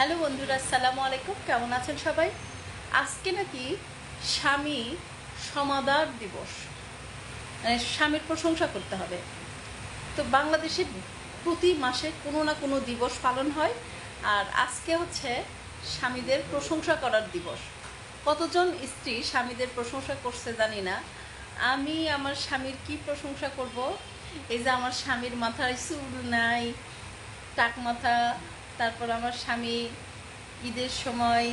Hello বন্ধুরা, আসসালামু আলাইকুম। কেমন আছেন সবাই? আজকে নাকি স্বামী সমাদার দিবস। মানে স্বামীর প্রশংসা করতে হবে। তো বাংলাদেশে প্রতি মাসে কোনো না কোনো দিবস পালন হয়, আর আজকে হচ্ছে স্বামীদের প্রশংসা করার দিবস। কতজন স্ত্রী স্বামীদের প্রশংসা করছে জানি না। আমি আমার স্বামীর কি প্রশংসা করব? এই যে আমার স্বামীর মাথায় চুল নাই, টাক মাথা তারপর আমার স্বামী ঈদের সময়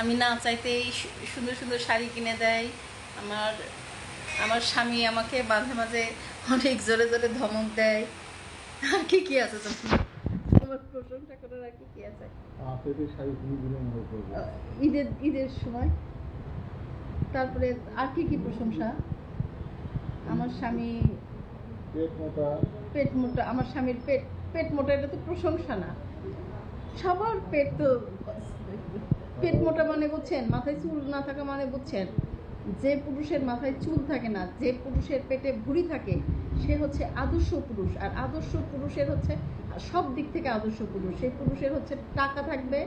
আমি না চাইতেই সুন্দর সুন্দর শাড়ি কিনে দেয়। আমার আমার স্বামী আমাকে মাঝে মাঝে অনেক জোরে জোরে ধমক দেয়। আর কি কি আছে তোমার? প্রশংসা করার আর কি কি আছে? ঈদের ঈদের সময়। তারপরে আর কি কি প্রশংসা? আমার স্বামী পেট মোটা। পেট মোটা আমার স্বামীর পেট পেট মোটা এটা তো প্রশংসা না। সবার পেট তো পেট মোটা মানে বুঝছেন মাথায় চুল না থাকা মানে বুঝছেন যে পুরুষের মাথায় চুল থাকে না যে পুরুষের পেটে ভুঁড়ি থাকে সে হচ্ছে আদর্শ পুরুষ আর আদর্শ পুরুষের হচ্ছে সব দিক থেকে আদর্শ পুরুষ সেই পুরুষের হচ্ছে টাকা থাকবে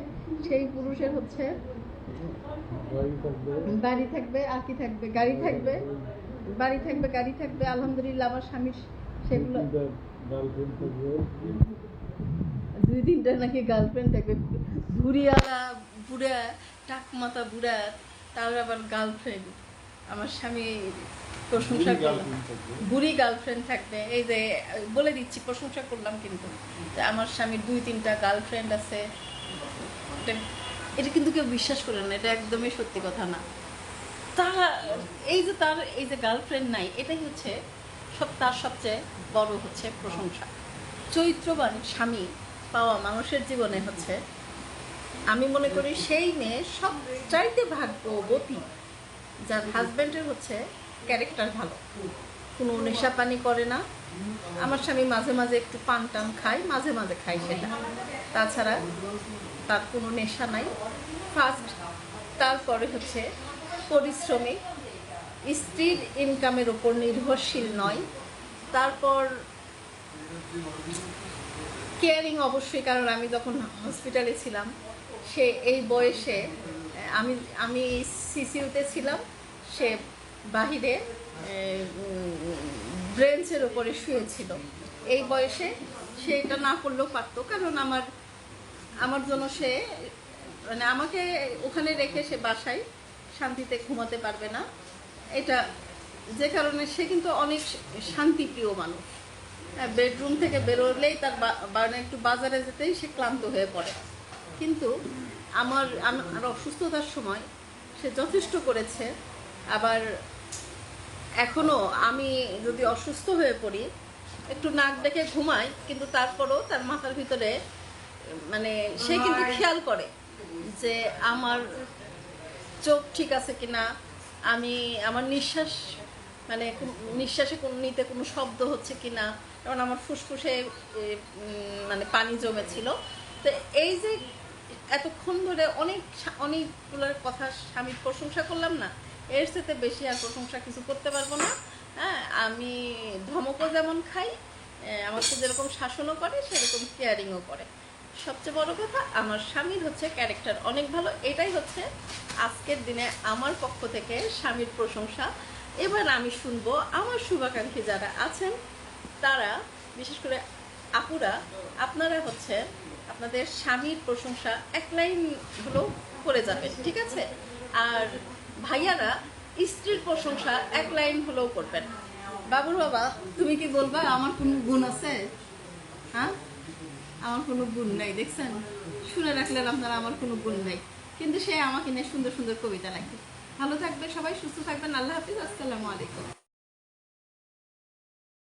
সেই পুরুষের হচ্ছে বাড়ি থাকবে। আর কি থাকবে গাড়ি থাকবে বাড়ি থাকবে গাড়ি থাকবে আলহামদুলিল্লাহ আমার স্বামীর সেগুলো দুই তিনটা নাকি গার্লফ্রেন্ড থাকবে ভুড়িয়ালা বুড়া টাক মাথা বুড়া তার আবার গার্লফ্রেন্ড আমার স্বামী প্রশংসা করলাম বুড়ি গার্লফ্রেন্ড থাকবে। এই যে বলে দিচ্ছি প্রশংসা করলাম কিন্তু। আমার স্বামীর দুই তিনটা গার্লফ্রেন্ড আছে। এটা- এটা কিন্তু কেউ বিশ্বাস করে না এটা একদমই সত্যি কথা না। তারা এই যে তার এই যে গার্লফ্রেন্ড নাই এটাই হচ্ছে সব তার সবচেয়ে বড় হচ্ছে প্রশংসা। চৈত্রবান স্বামী পাওয়া মানুষের জীবনে হচ্ছে, আমি মনে করি সেই মেয়ে সব চাইতে ভাগ্যবতী যার হাজব্যান্ডের হচ্ছে ক্যারেক্টার ভালো। কোনো নেশা পানি করে না। আমার স্বামী মাঝে মাঝে একটু পান টান খায়, মাঝে মাঝে খায় সেটা। তাছাড়া তার কোনো নেশা নাই। ফার্স্ট তারপরে হচ্ছে পরিশ্রমী। স্ত্রীর ইনকামের উপর নির্ভরশীল নয়। তারপর কেয়ারিং অবশ্যই, কারণ আমি যখন হসপিটালে ছিলাম, সে এই বয়সে, আমি আমি সিসিউতে ছিলাম, সে বাহিরে ব্রেঞ্চের ওপরে শুয়েছিল এই বয়সে সে এটা না করলেও পারতো, কারণ আমার আমার জন্য সে মানে আমাকে ওখানে রেখে সে বাসায় শান্তিতে ঘুমাতে পারবে না। এটা, যে কারণে সে কিন্তু অনেক শান্তিপ্রিয় মানুষ। বেডরুম থেকে বেরোলেই তার মানে একটু বাজারে যেতেই সে ক্লান্ত হয়ে পড়ে। কিন্তু আমার আমার অসুস্থতার সময় সে যথেষ্ট করেছে। আবার এখনও আমি যদি অসুস্থ হয়ে পড়ি একটু নাক ডেকে ঘুমাই কিন্তু তারপরও তার মাথার ভিতরে মানে সে কিন্তু খেয়াল করে যে আমার চোখ ঠিক আছে কিনা। আমি আমার নিঃশ্বাস মানে নিঃশ্বাসে কোন নিতে কোনো শব্দ হচ্ছে কিনা। কারণ আমার ফুসফুসে মানে পানি জমেছিল। তো এই যে এতক্ষণ ধরে অনেক অনেকগুলোর কথা স্বামীর প্রশংসা করলাম না, এর সাথে বেশি আর প্রশংসা কিছু করতে পারব না। হ্যাঁ আমি ধমকও যেমন খাই আমাকে যেরকম শাসনও করে, সেরকম কেয়ারিংও করে। সবচেয়ে বড় কথা, আমার স্বামীর হচ্ছে ক্যারেক্টার অনেক ভালো। এটাই হচ্ছে আজকের দিনে আমার পক্ষ থেকে স্বামীর প্রশংসা। এবার আমি শুনব আমার শুভাকাঙ্ক্ষী যারা আছেন তারা, বিশেষ করে আপুরা, আপনারা হচ্ছে আপনাদের স্বামীর প্রশংসা এক লাইন হলেও করে যাবেন, ঠিক আছে? আর ভাইয়ারা স্ত্রীর প্রশংসা এক লাইন হলেও করবেন। বাবুর বাবা, তুমি কি বলবা, আমার কোনো গুণ আছে? হ্যাঁ? আমার কোনো গুণ নাই, দেখছেন? শুনে রাখলেন আপনারা, আমার কোনো গুণ নাই। কিন্তু সে আমাকে নিয়ে সুন্দর সুন্দর কবিতা লেখে। ভালো থাকবে সবাই, সুস্থ থাকবেন, আল্লাহ হাফিজ, আসসালামু আলাইকুম।